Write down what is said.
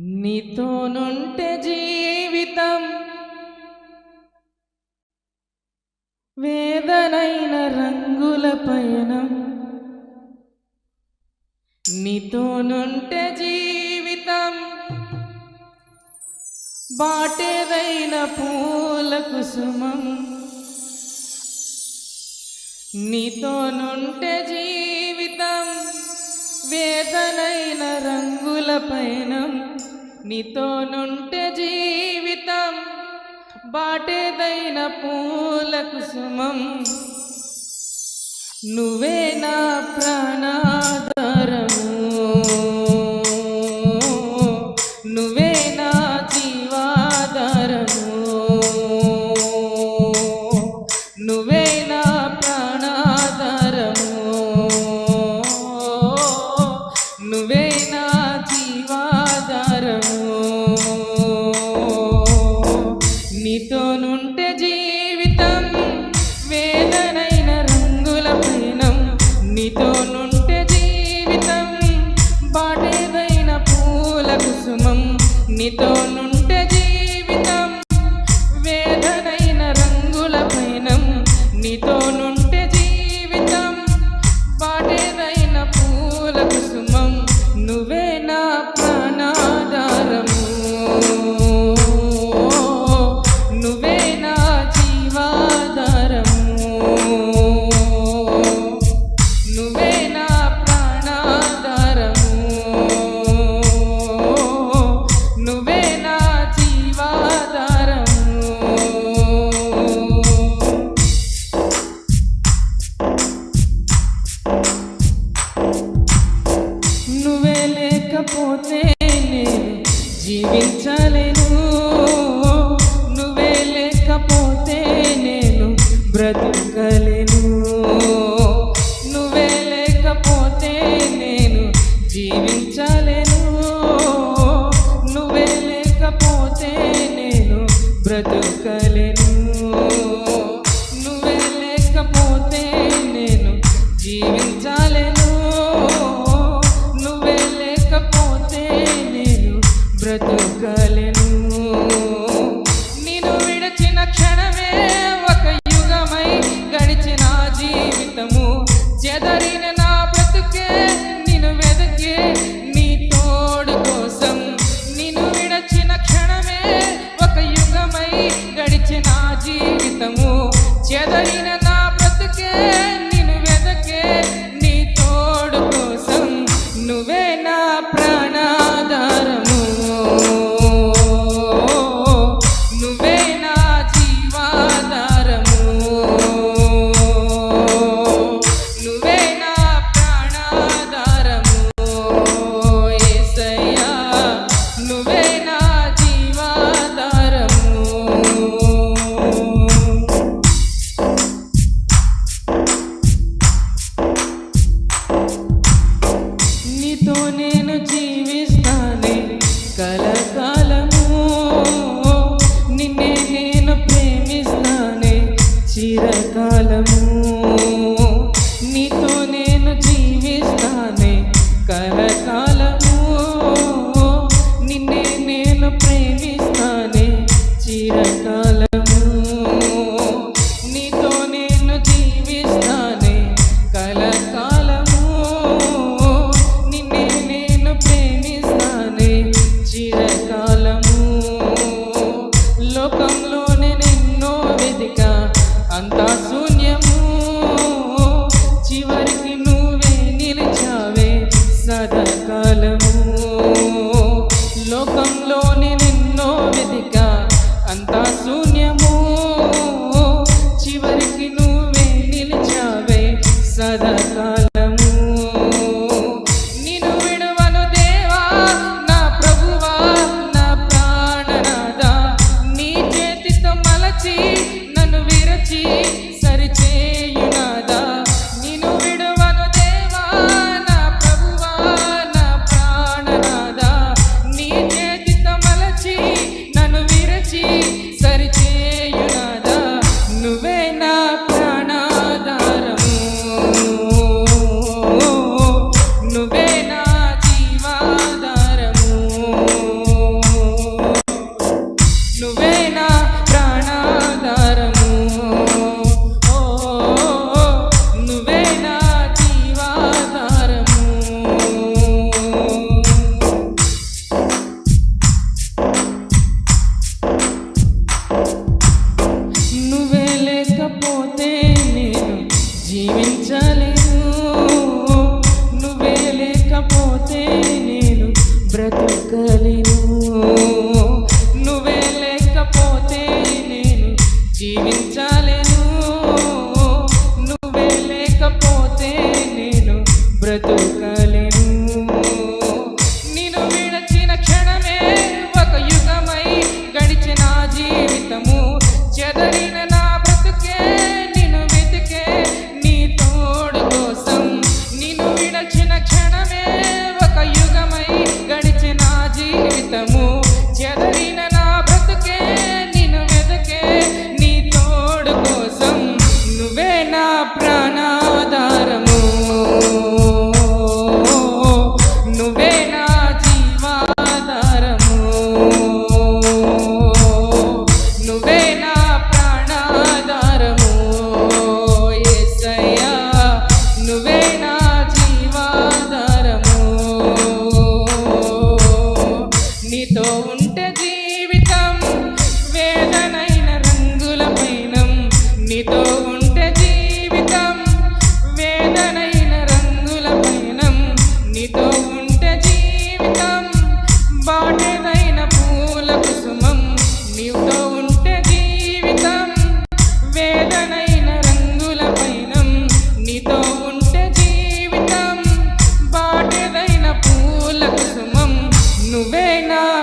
నీతోనుంటే జీవితం వేదనైన రంగుల పయనం. నీతోనుంటే జీవితం బాటేదైన పూల కుసుమం. నీతోనుంటే జీవితం వేదనైన రంగుల పయనం. నీతోనుంటే జీవితం బాటేదైన పూల కుసుమం. నువ్వే నా ప్రాణాధారం. నితో pinchale протюркали నీతో ఉంటే జీ